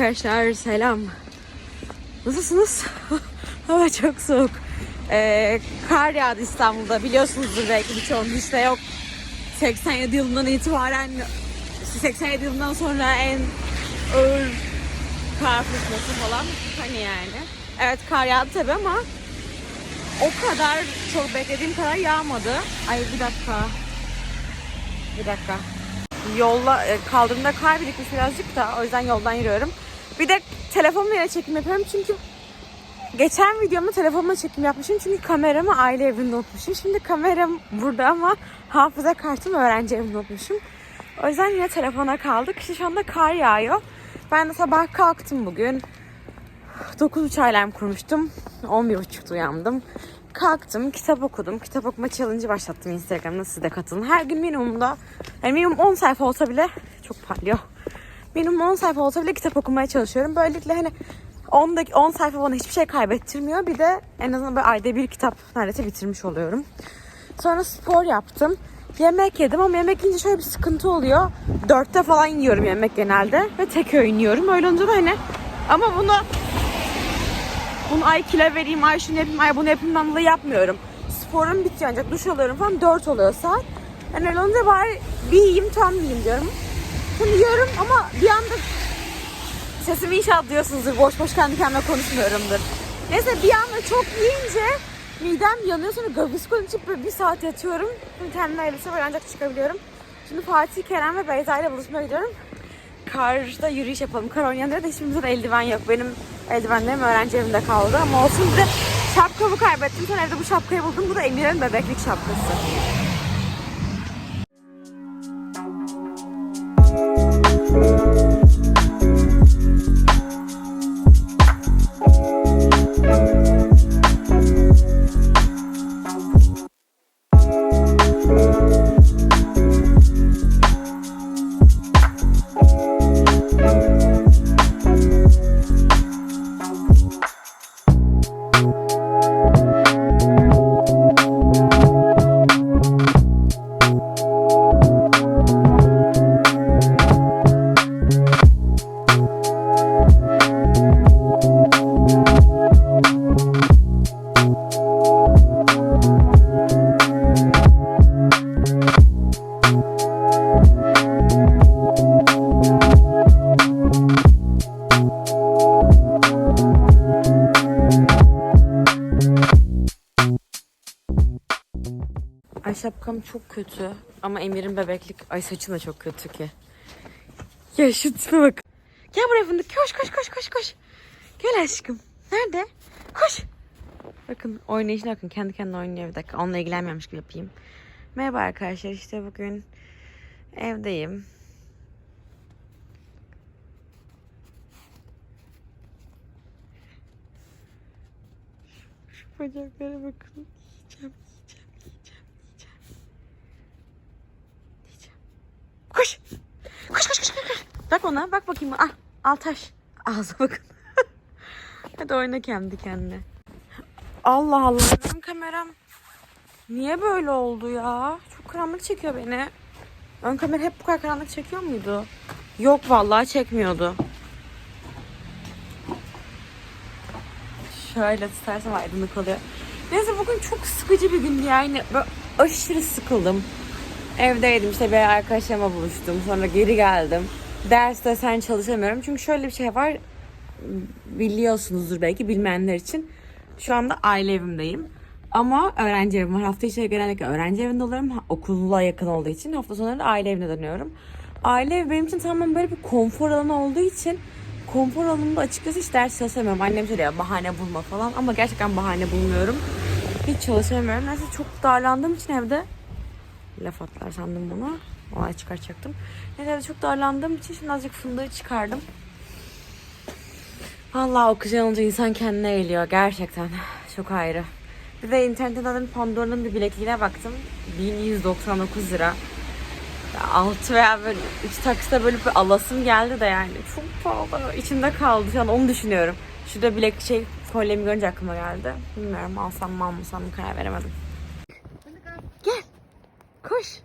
Arkadaşlar selam. Nasılsınız? Hava çok soğuk. Ee, kar yağdı İstanbul'da biliyorsunuzdur belki birçoğunuz işte yok. 87 yılından itibaren 87 yılından sonra en ağır kar fırtınası falan hani yani. Evet kar yağdı tabi ama o kadar çok beklediğim kadar yağmadı. Ay bir dakika. Bir dakika. Yolla e, kaldırımda kar birikmiş birazcık da o yüzden yoldan yürüyorum. Bir de telefonla yine çekim yapıyorum çünkü geçen videomda telefonla çekim yapmışım çünkü kameramı aile evinde unutmuşum. Şimdi kameram burada ama hafıza kartım öğrenci evinde unutmuşum. O yüzden yine telefona kaldık. İşte şu anda kar yağıyor. Ben de sabah kalktım bugün. 9 alarm kurmuştum. 11.30'da uyandım. Kalktım, kitap okudum. Kitap okuma challenge'ı başlattım Instagram'da. Siz de katılın. Her gün minimumda, yani minimum 10 sayfa olsa bile çok parlıyor. Minimum 10 sayfa olsa bile kitap okumaya çalışıyorum. Böylelikle hani 10, dak- 10 sayfa bana hiçbir şey kaybettirmiyor. Bir de en azından böyle ayda bir kitap neredeyse bitirmiş oluyorum. Sonra spor yaptım. Yemek yedim ama yemek yiyince şöyle bir sıkıntı oluyor. Dörtte falan yiyorum yemek genelde. Ve tek öğün yiyorum. Öyle olunca da hani ama bunu bunu ay kilo vereyim, ay şunu yapayım, ay bunu yapayım ben dolayı yapmıyorum. Sporum bitiyor ancak duş alıyorum falan 4 oluyor saat. Yani öyle olunca bari bir yiyeyim tam yiyeyim diyorum. Yiyorum ama bir anda sesimi inşallah duyuyorsunuzdur. Boş boş kendi kendime konuşmuyorumdur. Neyse bir anda çok yiyince midem yanıyor sonra gaviscon içip böyle bir saat yatıyorum. Şimdi kendime elbise var ancak çıkabiliyorum. Şimdi Fatih, Kerem ve Beyza ile buluşmaya gidiyorum. Karda yürüyüş yapalım. Kar oynayanlara da hiçbirimizde de eldiven yok. Benim eldivenlerim öğrenci evinde kaldı ama olsun bir de şapkamı kaybettim. Sonra evde bu şapkayı buldum. Bu da Emir'in bebeklik şapkası. Şapkam çok kötü. Ama Emir'in bebeklik... Ay saçın da çok kötü ki. Ya şu bak. Gel buraya fındık. Koş koş koş koş koş. Gel aşkım. Nerede? Koş. Bakın oynayışına bakın. Kendi kendine oynuyor bir dakika. Onunla ilgilenmiyormuş gibi yapayım. Merhaba arkadaşlar. İşte bugün evdeyim. Şu bacaklara bakın. Koş. Koş koş koş koş. Bak ona bak bakayım. Ah, al taş. Ağzına bakın. Hadi oyna kendi kendine. Allah Allah. Benim kameram niye böyle oldu ya? Çok karanlık çekiyor beni. Ön kamera hep bu kadar karanlık çekiyor muydu? Yok vallahi çekmiyordu. Şöyle tutarsam aydınlık oluyor. Neyse bugün çok sıkıcı bir gündü yani. Böyle aşırı sıkıldım. Evdeydim işte bir arkadaşlarıma buluştum. Sonra geri geldim. Derste sen çalışamıyorum. Çünkü şöyle bir şey var. Biliyorsunuzdur belki bilmeyenler için. Şu anda aile evimdeyim. Ama öğrenci evim var. Hafta içi genellikle öğrenci evinde olurum. Okula yakın olduğu için hafta sonları aile evine dönüyorum. Aile evi benim için tamamen böyle bir konfor alanı olduğu için konfor alanında açıkçası hiç ders çalışamıyorum. Annem söylüyor bahane bulma falan ama gerçekten bahane bulmuyorum. Hiç çalışamıyorum. Neyse çok darlandığım için evde laf atlar sandım bunu. Olay çıkartacaktım. Neyse çok darlandığım için şimdi azıcık fındığı çıkardım. Vallahi oksijen olunca insan kendine geliyor gerçekten. Çok ayrı. Bir de internetten zaten Pandora'nın bir bilekliğine baktım. 1199 lira. Ya Altı veya böyle üç taksite bölüp alasım geldi de yani. Çok pahalı. İçimde kaldı. Şu an onu düşünüyorum. Şurada bilek şey kolyemi görünce aklıma geldi. Bilmiyorum alsam mı almasam mı karar veremedim. Koş.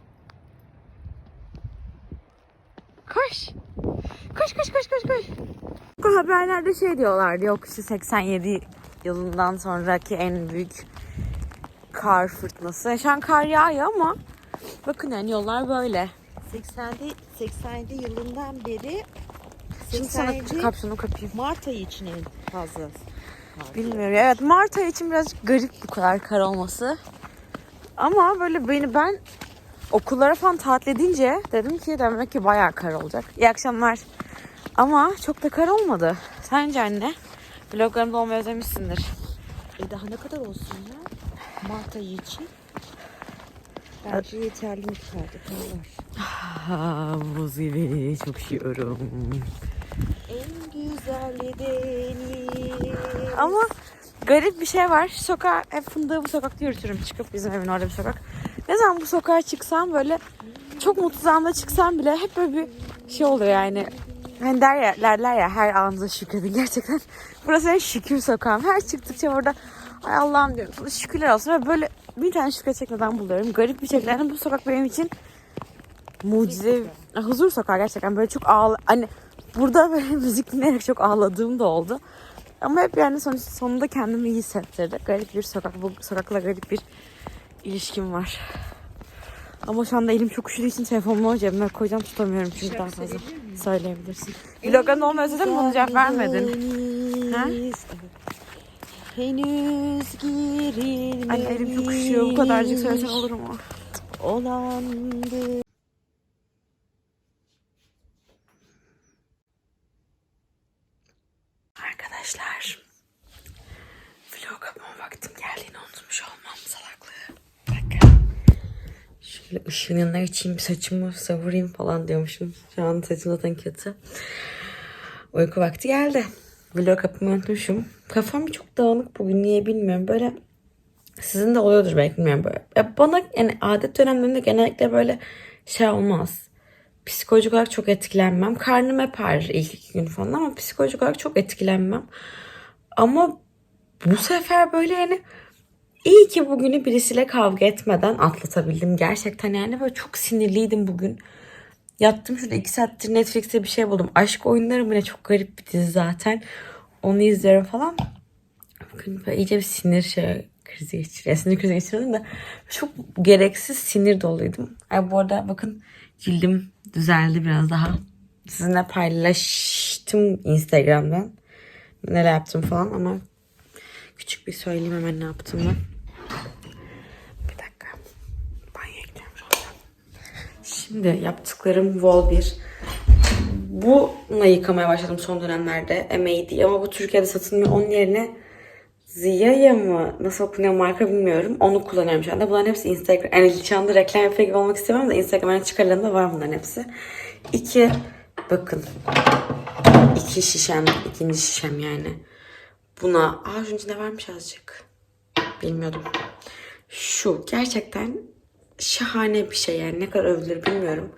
Koş. Koş koş koş koş koş. Bu haberlerde şey diyorlardı yok işte 87 yılından sonraki en büyük kar fırtınası. Şu an kar yağıyor ama bakın yani yollar böyle. 87, 87 yılından beri Şimdi sana 87 kapşonu kapayım. Mart ayı için en fazla. Bilmiyorum. Evet Mart ayı için birazcık garip bu kadar kar olması. Ama böyle beni ben okullara falan tatil edince dedim ki demek ki bayağı kar olacak. İyi akşamlar. Ama çok da kar olmadı. Sence anne? Vloglarımda olmayı özlemişsindir. E daha ne kadar olsun ya? Mart ayı için. Bence yeterli miktarda kar var. Ha, bu zili çok şiyorum. En güzel deniz. Ama garip bir şey var. Sokağa hep fındığı bu sokakta yürütürüm. Çıkıp bizim evin orada bir sokak. Ne zaman bu sokağa çıksam böyle çok mutlu anda çıksam bile hep böyle bir şey oluyor yani. Hani der ya, derler ya her anınıza şükredin. Gerçekten burası en şükür sokağım. Her çıktıkça orada ay Allah'ım diyorum. Şükürler olsun. Ve böyle bir tane şükredecek neden buluyorum. Garip bir şekilde yani bu sokak benim için mucize, huzur sokağı gerçekten. Böyle çok ağla... Hani burada böyle müzik dinleyerek çok ağladığım da oldu. Ama hep yani sonuç, sonunda kendimi iyi hissettirdi. Garip bir sokak, bu sokakla garip bir ilişkim var. Ama şu anda elim çok üşüdüğü için telefonumu cebime koyacağım tutamıyorum çünkü daha fazla söyleyebilirsin. Vlog'a ne olmuyor özledin mi? Bunu cevap vermedin. Ha? Henüz girilmemiş. Anne elim çok üşüyor. Bu kadarcık söylesen olur mu? Olandı. Arkadaşlar vlog yapma vaktim geldiğini unutmuş olmam salaklığı. Şöyle ışığın yanına geçeyim saçımı savurayım falan diyormuşum. Şu an saçım zaten kötü. Uyku vakti geldi. Vlog yapmayı unutmuşum. Kafam çok dağınık bugün niye bilmiyorum. Böyle sizin de oluyordur belki bilmiyorum böyle. Ya bana yani adet dönemlerinde genellikle böyle şey olmaz. Psikolojik olarak çok etkilenmem. Karnım hep ağrır ilk iki gün falan ama psikolojik olarak çok etkilenmem. Ama bu sefer böyle yani iyi ki bugünü birisiyle kavga etmeden atlatabildim. Gerçekten yani böyle çok sinirliydim bugün. Yattım şurada iki saattir Netflix'te bir şey buldum. Aşk oyunları mı ne çok garip bir dizi zaten. Onu izliyorum falan. Bugün böyle iyice bir sinir şey krizi geçiriyor. Sinir krizi geçiriyordum da çok gereksiz sinir doluydum. Ay bu arada bakın cildim düzeldi biraz daha. Sizinle paylaştım Instagram'dan. Neler yaptım falan ama küçük bir söyleyeyim hemen ne yaptığımı. Bir dakika. Banyoya gidiyorum şu anda. Şimdi yaptıklarım Wall 1. Bununla yıkamaya başladım son dönemlerde. MAD ama bu Türkiye'de satılmıyor. Onun yerine Ziya'ya mı? Nasıl okunuyor marka bilmiyorum. Onu kullanıyorum şu anda. Bunların hepsi Instagram. Yani şu anda reklam yapıyor gibi olmak istemiyorum da Instagram'a çıkarılarında var bunların hepsi. İki. Bakın. İki şişem. ikinci şişem yani. Buna. Aa şunun içinde varmış azıcık. Bilmiyordum. Şu gerçekten şahane bir şey yani. Ne kadar övülür bilmiyorum.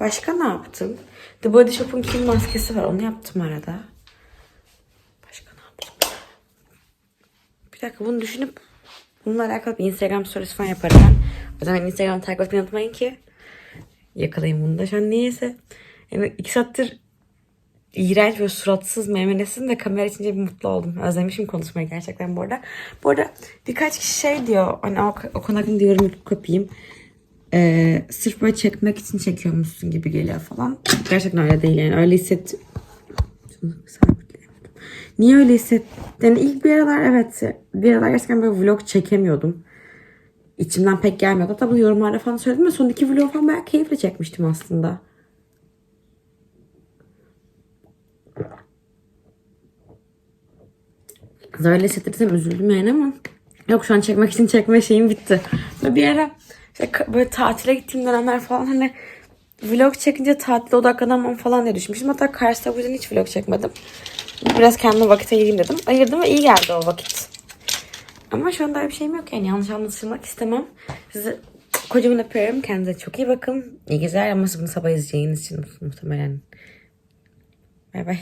Başka ne yaptım? The Body Shop'un kim maskesi var. Onu yaptım arada. Başka ne yaptım? Bir dakika bunu düşünüp bununla alakalı bir Instagram stories falan yaparım ben. O zaman Instagram'ı takip etmeyi unutmayın ki yakalayın bunu da. Şu an niyeyse yani iki saattir iğrenç ve suratsız meymenesin de kamera içince bir mutlu oldum. Özlemişim konuşmayı gerçekten bu arada. Bu arada birkaç kişi şey diyor hani o, o konu hakkında yorum yapıp. Ee, sırf böyle çekmek için çekiyormuşsun gibi geliyor falan. Gerçekten öyle değil yani. Öyle hisset... Şunu sabitleyemedim. Niye öyle hisset? Yani ilk bir aralar evet. Bir aralar gerçekten böyle vlog çekemiyordum. İçimden pek gelmiyordu. Hatta bunu yorumlarda falan söyledim ve son iki vlog falan bayağı keyifle çekmiştim aslında. Öyle hissettirsem üzüldüm yani ama yok şu an çekmek için çekme şeyim bitti. Ve bir ara işte böyle tatile gittiğim dönemler falan hani vlog çekince tatile odaklanamam falan diye düşünmüştüm. Hatta Kars'ta bu yüzden hiç vlog çekmedim. Biraz kendime vakit ayırayım dedim. Ayırdım ve iyi geldi o vakit. Ama şu anda öyle bir şeyim yok yani yanlış anlaşılmak istemem. Sizi kocaman öpüyorum. Kendinize çok iyi bakın. İyi geceler ama bunu sabah izleyeceğiniz için muhtemelen. Bay bay.